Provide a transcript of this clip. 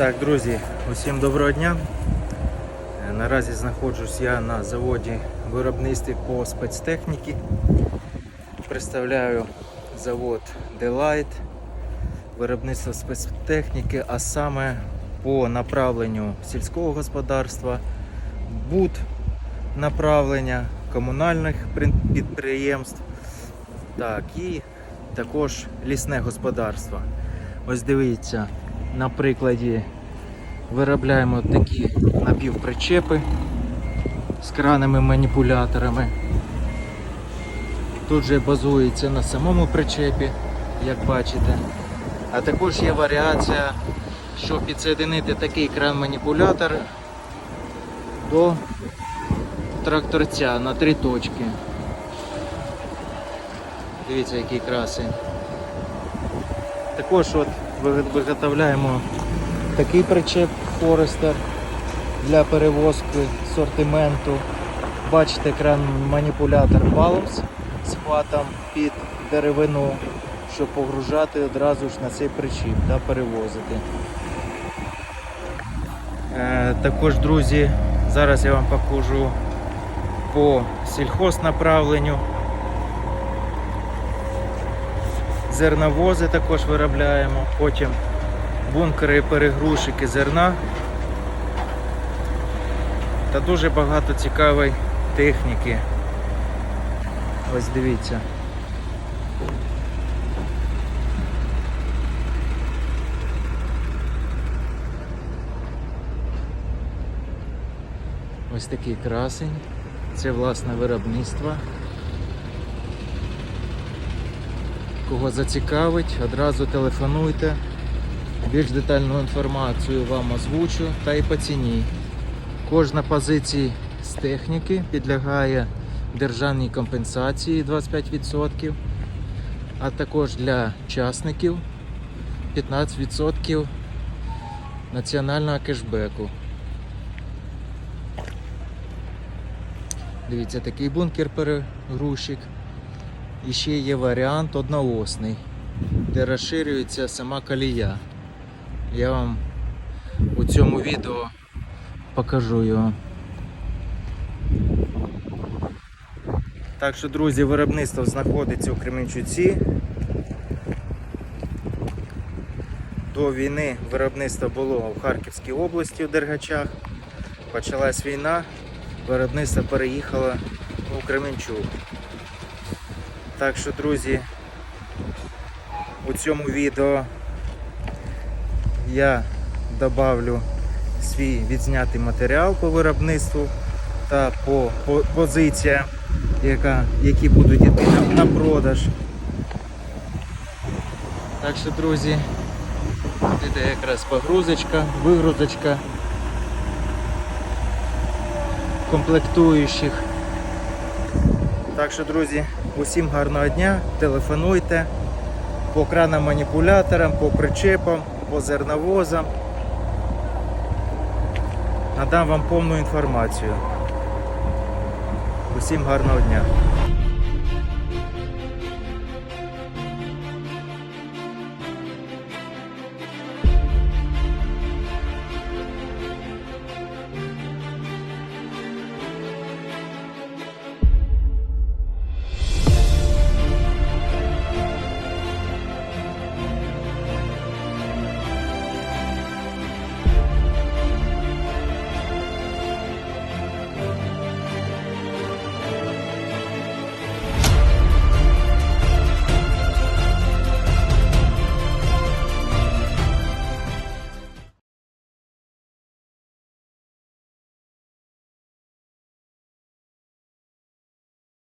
Так, друзі, усім доброго дня. Е, Наразі знаходжусь я на заводі виробництві по спецтехніці. Представляю завод Delight, виробництво спецтехніки, а саме по направленню сільського господарства, буд направлення комунальних підприємств, так, і також лісне господарство. Ось дивіться, на прикладі виробляємо такі напівпричепи з кранами маніпуляторами. Тут же базується на самому причепі, як бачите. А також є варіація, щоб підсоединити такий кран-маніпулятор до тракторця на три точки. Дивіться, який красень. Також от виготовляємо такий причеп Forester для перевозки сортименту. Бачите кран маніпулятор Valves з хватом під деревину, щоб погружати одразу ж на цей причіп та перевозити. Е, також, друзі, зараз я вам покажу по сільхознаправленню. Зерновози також виробляємо, потім бункери і перегрузчики зерна. Та дуже багато цікавої техніки. Ось дивіться. Ось такий красень. Це власне виробництво. Кого зацікавить, одразу телефонуйте. Більш детальну інформацію вам озвучу та й по ціні. Кожна позиція з техніки підлягає державній компенсації 25%, а також для частників 15% національного кешбеку. Дивіться, такий бункер перегрузчик. І ще є варіант одноосний, де розширюється сама колія. Я вам у цьому відео покажу його. Так що, друзі, виробництво знаходиться у Кременчуці. До війни виробництво було в Харківській області у Дергачах. Почалась війна, виробництво переїхало у Кременчук. Так що, друзі, у цьому відео я добавлю свій відзнятий матеріал по виробництву та по, по позиціям, яка, які будуть йти на, на продаж. Так що, друзі, іде якраз погрузочка, вигрузочка комплектуючих. Так що, друзі, усім гарного дня, телефонуйте по кранам маніпуляторам, по причепам, по зерновозам. Надам вам повну інформацію. Усім гарного дня.